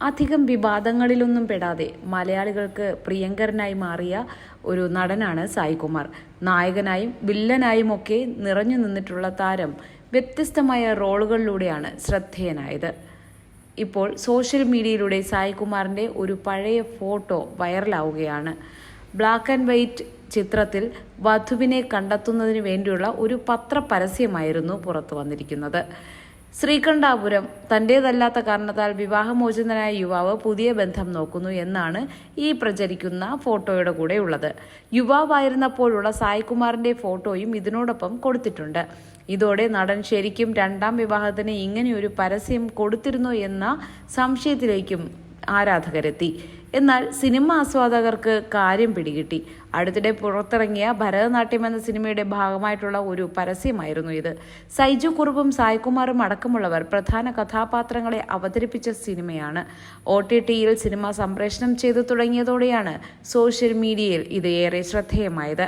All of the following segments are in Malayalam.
അധികം വിവാദങ്ങളിലൊന്നും പെടാതെ മലയാളികൾക്ക് പ്രിയങ്കരനായി മാറിയ ഒരു നടനാണ് സായികുമാർ. നായകനായും വില്ലനായും ഒക്കെ നിറഞ്ഞു നിന്നിട്ടുള്ള താരം വ്യത്യസ്തമായ റോളുകളിലൂടെയാണ് ശ്രദ്ധേയനായത്. ഇപ്പോൾ സോഷ്യൽ മീഡിയയിലൂടെ സായികുമാറിന്റെ ഒരു പഴയ ഫോട്ടോ വൈറലാവുകയാണ്. ബ്ലാക്ക് ആൻഡ് വൈറ്റ് ചിത്രത്തിൽ വധുവിനെ കണ്ടെത്തുന്നതിന് വേണ്ടിയുള്ള ഒരു പത്രപരസ്യമായിരുന്നു പുറത്തു വന്നിരിക്കുന്നത്. ശ്രീകണ്ഠാപുരം തന്റേതല്ലാത്ത കാരണത്താൽ വിവാഹമോചിതനായ യുവാവ് പുതിയ ബന്ധം നോക്കുന്നു എന്നാണ് ഈ പ്രചരിക്കുന്ന ഫോട്ടോയുടെ കൂടെ ഉള്ളത്. യുവാവായിരുന്നപ്പോഴുള്ള സായികുമാറിന്റെ ഫോട്ടോയും ഇതിനോടൊപ്പം കൊടുത്തിട്ടുണ്ട്. ഇതോടെ നടൻ ശരിക്കും രണ്ടാം വിവാഹത്തിന് ഇങ്ങനെയൊരു പരസ്യം കൊടുത്തിരുന്നു എന്ന സംശയത്തിലേക്കും ആരാധകരെത്തി. എന്നാൽ സിനിമ ആസ്വാദകർക്ക് കാര്യം പിടികിട്ടി. അടുത്തിടെ പുറത്തിറങ്ങിയ ഭരതനാട്യം എന്ന സിനിമയുടെ ഭാഗമായിട്ടുള്ള ഒരു പരസ്യമായിരുന്നു ഇത്. സൈജു കുറുപ്പും സായ്കുമാറും അടക്കമുള്ളവർ പ്രധാന കഥാപാത്രങ്ങളെ അവതരിപ്പിച്ച സിനിമയാണ്. ഒ ടി ടിയിൽ സിനിമ സംപ്രേഷണം ചെയ്തു തുടങ്ങിയതോടെയാണ് സോഷ്യൽ മീഡിയയിൽ ഇത് ഏറെ ശ്രദ്ധേയമായത്.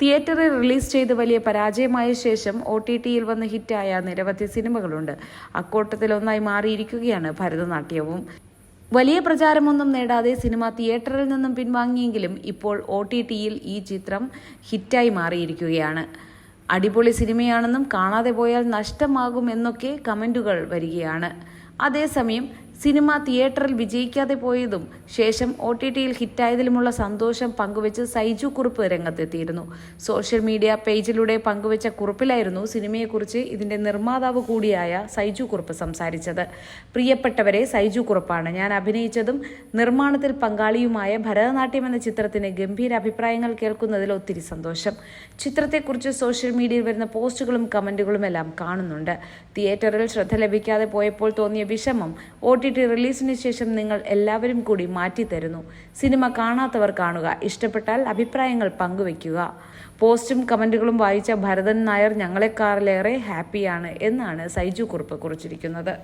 തിയേറ്ററിൽ റിലീസ് ചെയ്ത് വലിയ പരാജയമായ ശേഷം ഒ ടി ടിയിൽ വന്ന് ഹിറ്റായ നിരവധി സിനിമകളുണ്ട്. അക്കൂട്ടത്തിലൊന്നായി മാറിയിരിക്കുകയാണ് ഭരതനാട്യവും. വലിയ പ്രചാരമൊന്നും നേടാതെ സിനിമ തിയേറ്ററിൽ നിന്നും പിൻവാങ്ങിയെങ്കിലും ഇപ്പോൾ ഒ ടി ടിയിൽ ഈ ചിത്രം ഹിറ്റായി മാറിയിരിക്കുകയാണ്. അടിപൊളി സിനിമയാണെന്നും കാണാതെ പോയാൽ നഷ്ടമാകുമെന്നൊക്കെ കമന്റുകൾ വരികയാണ്. അതേസമയം സിനിമ തിയേറ്ററിൽ വിജയിക്കാതെ പോയതും ശേഷം ഒ ടി ടിയിൽ ഹിറ്റായതിലുമുള്ള സന്തോഷം പങ്കുവെച്ച് സൈജു കുറുപ്പ് രംഗത്തെത്തിയിരുന്നു. സോഷ്യൽ മീഡിയ പേജിലൂടെ പങ്കുവെച്ച കുറിപ്പിലായിരുന്നു സിനിമയെക്കുറിച്ച് ഇതിന്റെ നിർമ്മാതാവ് കൂടിയായ സൈജു കുറുപ്പ് സംസാരിച്ചത്. പ്രിയപ്പെട്ടവരെ സൈജു കുറുപ്പാണ്. ഞാൻ അഭിനയിച്ചതും നിർമ്മാണത്തിൽ പങ്കാളിയുമായ ഭരതനാട്യം എന്ന ചിത്രത്തിന് ഗംഭീര അഭിപ്രായങ്ങൾ കേൾക്കുന്നതിൽ ഒത്തിരി സന്തോഷം. ചിത്രത്തെക്കുറിച്ച് സോഷ്യൽ മീഡിയയിൽ വരുന്ന പോസ്റ്റുകളും കമന്റുകളും എല്ലാം കാണുന്നുണ്ട്. തിയേറ്ററിൽ ശ്രദ്ധ ലഭിക്കാതെ പോയപ്പോൾ തോന്നിയ വിഷമം ഒ ടി ടി റിലീസിന് ശേഷം നിങ്ങൾ എല്ലാവരും കൂടി മാറ്റിത്തരുന്നു സിനിമ കാണാത്തവർ കാണുക. ഇഷ്ടപ്പെട്ടാൽ അഭിപ്രായങ്ങൾ പങ്കുവയ്ക്കുക. പോസ്റ്റും കമന്റുകളും വായിച്ച ഭരതൻ നായർ ഞങ്ങളെക്കാറിലേറെ ഹാപ്പിയാണ് എന്നാണ് സൈജു കുറിപ്പ് കുറിച്ചിരിക്കുന്നത്.